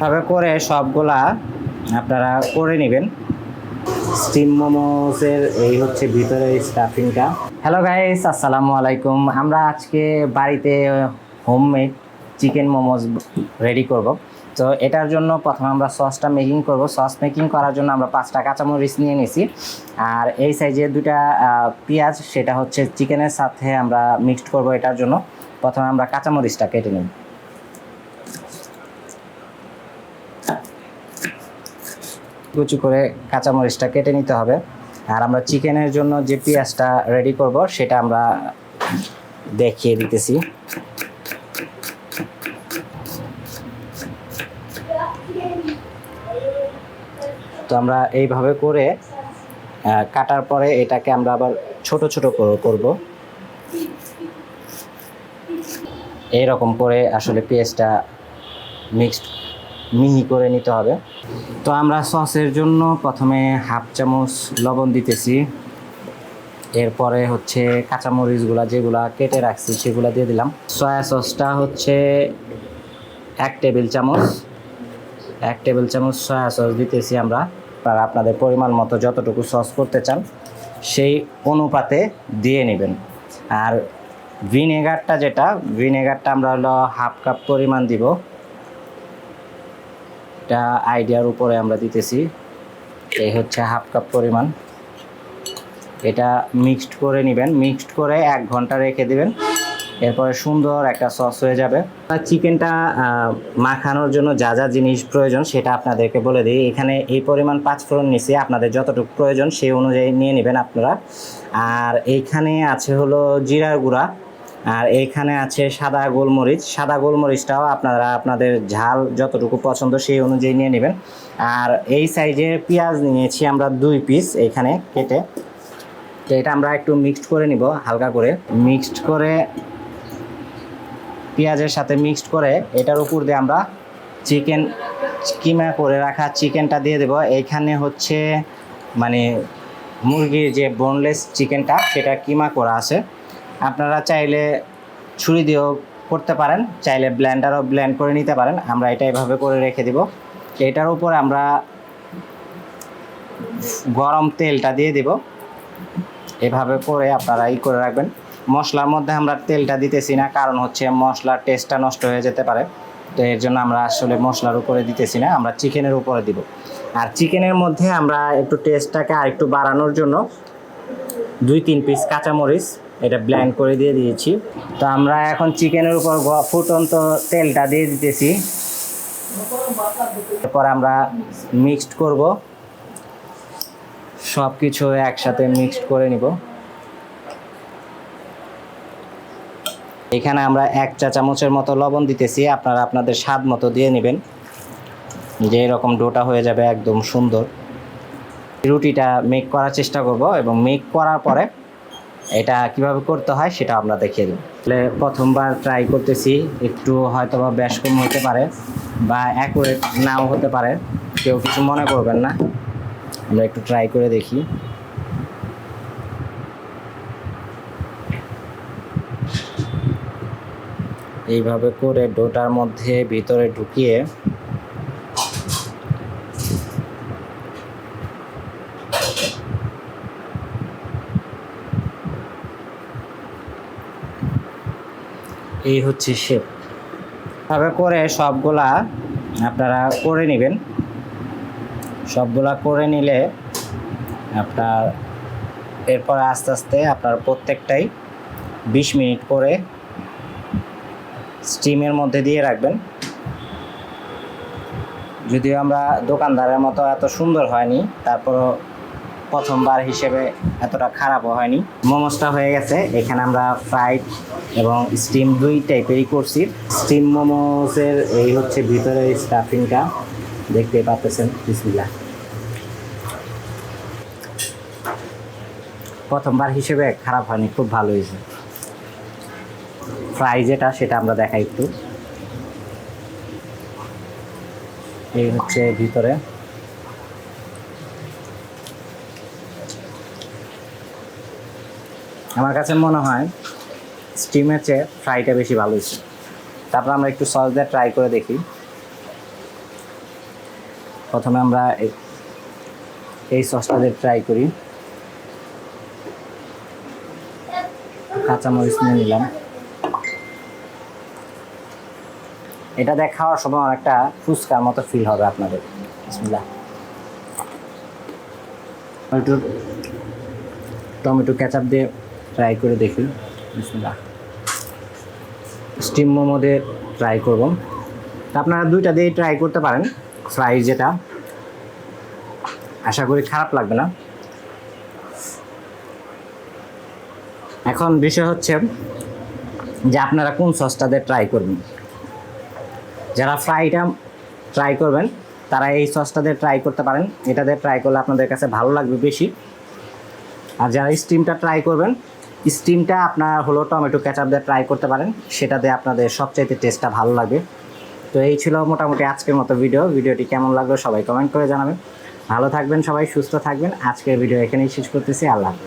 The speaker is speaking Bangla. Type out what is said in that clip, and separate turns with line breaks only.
ভাবে করে সবগুলা আপনারা করে নেবেন। স্টিম মোমোসের এই হচ্ছে ভিতরে স্টাফিংটা হ্যালো গাইস আসসালামু আলাইকুম। আমরা আজকে বাড়িতে হোমমেড চিকেন মোমোস রেডি করব। তো এটার জন্য প্রথমে আমরা সসটা মেকিং করব। সস মেকিং করার জন্য আমরা পাঁচটা কাঁচামরিচ নিয়ে নিছি। আর এই সাইজে দুটা পেঁয়াজ, সেটা হচ্ছে চিকেনের সাথে আমরা মিক্সড করব এটার জন্য। প্রথমে আমরা কাঁচামরিচটা কেটে নিই। কুচি করে কাঁচামরিচটা কেটে নিতে হবে। আর আমরা চিকেনের জন্য যে পেঁয়াজটা রেডি করব, সেটা আমরা দেখিয়ে দিতেছি। তো আমরা এইভাবে করে কাটার পরে এটাকে আমরা আবার ছোট ছোট করে করব। এইরকম করে আসলে পেঁয়াজটা মিক্সড মিহি করে নিতে হবে। তো আমরা সসের জন্য প্রথমে হাফ চামচ লবণ দিতেছি। এরপরে হচ্ছে কাঁচামরিচগুলা যেগুলা কেটে রাখছি সেগুলো দিয়ে দিলাম। সয়া সসটা হচ্ছে এক টেবিল চামচ। এক টেবিল চামচ সয়া সস দিতেছি আমরা। আর আপনাদের পরিমাণ মতো যতটুকু সস করতে চান সেই অনুপাতে দিয়ে নেবেন। আর ভিনেগারটা যেটা, ভিনেগারটা আমরা হলো হাফ কাপ পরিমাণ দিব। এটা আইডিয়ার উপরে আমরা দিতেছি। এই হচ্ছে হাফ কাপ পরিমাণ। এটা মিক্সড করে নেবেন। মিক্সড করে এক ঘণ্টা রেখে দিবেন। এরপরে সুন্দর একটা সস হয়ে যাবে। চিকেনটা মাখানোর জন্য যা যা জিনিস প্রয়োজন সেটা আপনাদেরকে বলে দিই। এখানে এই পরিমাণ পাঁচ ফোড়ন নিছি আপনাদের যতটুকু প্রয়োজন সেই অনুযায়ী নিয়ে নেবেন আপনারা। আর এইখানে আছে হলো জিরার গুঁড়া। আর এইখানে আছে সাদা গোলমরিচ। সাদা গোলমরিচটাও আপনারা আপনাদের ঝাল যতটুকু পছন্দ সেই অনুযায়ী নিয়ে নেবেন। আর এই সাইজের পেঁয়াজ নিয়েছি আমরা দুই পিস এইখানে কেটে। তো এটা আমরা একটু মিক্সড করে নিব, হালকা করে। মিক্সড করে পেঁয়াজের সাথে মিক্সড করে এটার উপর দিয়ে আমরা চিকেন কিমা করে রাখা চিকেনটা দিয়ে দেব। এইখানে হচ্ছে মানে মুরগির যে বোনলেস চিকেনটা সেটা কিমা করা আছে। আপনারা চাইলে ছুরি দিয়েও করতে পারেন, চাইলে ব্ল্যান্ডারও ব্ল্যান্ড করে নিতে পারেন, আমরা এটা এভাবে করে রেখে দিব। এটার উপর আমরা গরম তেলটা দিয়ে দিব। এভাবে করে আপনারা ই করে রাখবেন। মশলার মধ্যে আমরা তেলটা দিতেছি না, কারণ হচ্ছে মশলার টেস্টটা নষ্ট হয়ে যেতে পারে। তো এর জন্য আমরা আসলে মশলার উপরে দিতেছি না, আমরা চিকেনের উপরে দিব। আর চিকেনের মধ্যে আমরা একটু টেস্টটাকে আর একটু বাড়ানোর জন্য দুই তিন পিস কাঁচামরিচ এটা ব্ল্যান্ড করে দিয়ে দিয়েছি। তো আমরা এখন চিকেনের উপর ফুটন্ত তেলটা দিয়ে দিতেছি। এরপর আমরা মিক্সড করব। সব কিছু একসাথে মিক্সড করে নিব। এখানে আমরা এক চা চামচের মতো লবণ দিতেছি। আপনারা আপনাদের স্বাদ মতো দিয়ে নেবেন। যে এরকম ডোটা হয়ে যাবে একদম সুন্দর। রুটিটা মেক করার চেষ্টা করব এবং মেক করার পরে এটা কীভাবে করতে হয় সেটা আমরা দেখিয়ে দেব। তাহলে প্রথমবার ট্রাই করতেছি, একটু হয়তো বা বেশ কম হতে পারে বা অ্যাকুরেট নাও হতে পারে। কেউ কিছু মনে করবেন না। আমরা একটু ট্রাই করে দেখি। এইভাবে করে ডোটার মধ্যে ভিতরে ঢুকিয়ে এই হচ্ছে শেপ ভাবে করে সবগুলা আপনারা করে নেবেন। সবগুলা করে নিলে আপনার এরপর আস্তে আস্তে আপনার প্রত্যেকটাই বিশ মিনিট করে স্টিমের মধ্যে দিয়ে রাখবেন। যদিও আমরা দোকানদারের মতো এত সুন্দর হয়নি, তারপরও প্রথমবার হিসেবে এতটা খারাপও হয়নি। মোমোসটা হয়ে গেছে। এখানে আমরা ফ্রাইড এবং স্টিম দুই টাইপেরই করছি। স্টিম মোমোসের এই হচ্ছে ভিতরে স্টাফিংটা দেখতে পাচ্ছেন, বিসমিল্লাহ। প্রথমবার হিসেবে খারাপ হয়নি, খুব ভালো হয়েছে। ফ্রাই যেটা, সেটা আমরা দেখাই একটু। এই হচ্ছে ভিতরে। আমার কাছে মনে হয় স্টিমের চেয়ে ফ্রাইটা বেশি ভালো হয়েছে। তারপর আমরা একটু সস দিয়ে ট্রাই করে দেখি। প্রথমে আমরা এই- সসটা দিয়ে ট্রাই করি। কাঁচামরিচ নিয়ে নিলাম। এটা দিয়ে খাওয়ার সময় অনেকটা ফুচকার মতো ফিল হবে আপনাদের। একটু টমেটো কেচাপ দিয়ে ট্রাই করে দেখি। স্টিম মোমো দিয়ে ট্রাই করব। আপনারা দুইটা দিয়েই ট্রাই করতে পারেন ফ্রাই যেটা। আশা করি খারাপ লাগবে না। এখন বিষয় হচ্ছে যে আপনারা কোন সসটা দিয়ে ট্রাই করবেন। যারা ফ্রাইটা ট্রাই করবেন, তারা এই সসটা দিয়ে ট্রাই করতে পারেন। এটা দিয়ে ট্রাই করলে আপনাদের কাছে ভালো লাগবে বেশি। আর যারা স্টিমটা ট্রাই করবেন স্টিমটা আপনার হলো টমেটো কেচাপ দিয়ে ট্রাই করতে পারেন, সেটা দিয়ে আপনাদের সবচাইতে টেস্টটা ভালো লাগবে। তো এই ছিল মোটামুটি আজকের মতো ভিডিও ভিডিওটি কেমন লাগল সবাই কমেন্ট করে জানাবেন। ভালো থাকবেন সবাই, সুস্থ থাকবেন। আজকের ভিডিও এখানেই শেষ করতেছি। আল্লাহ হাফেজ।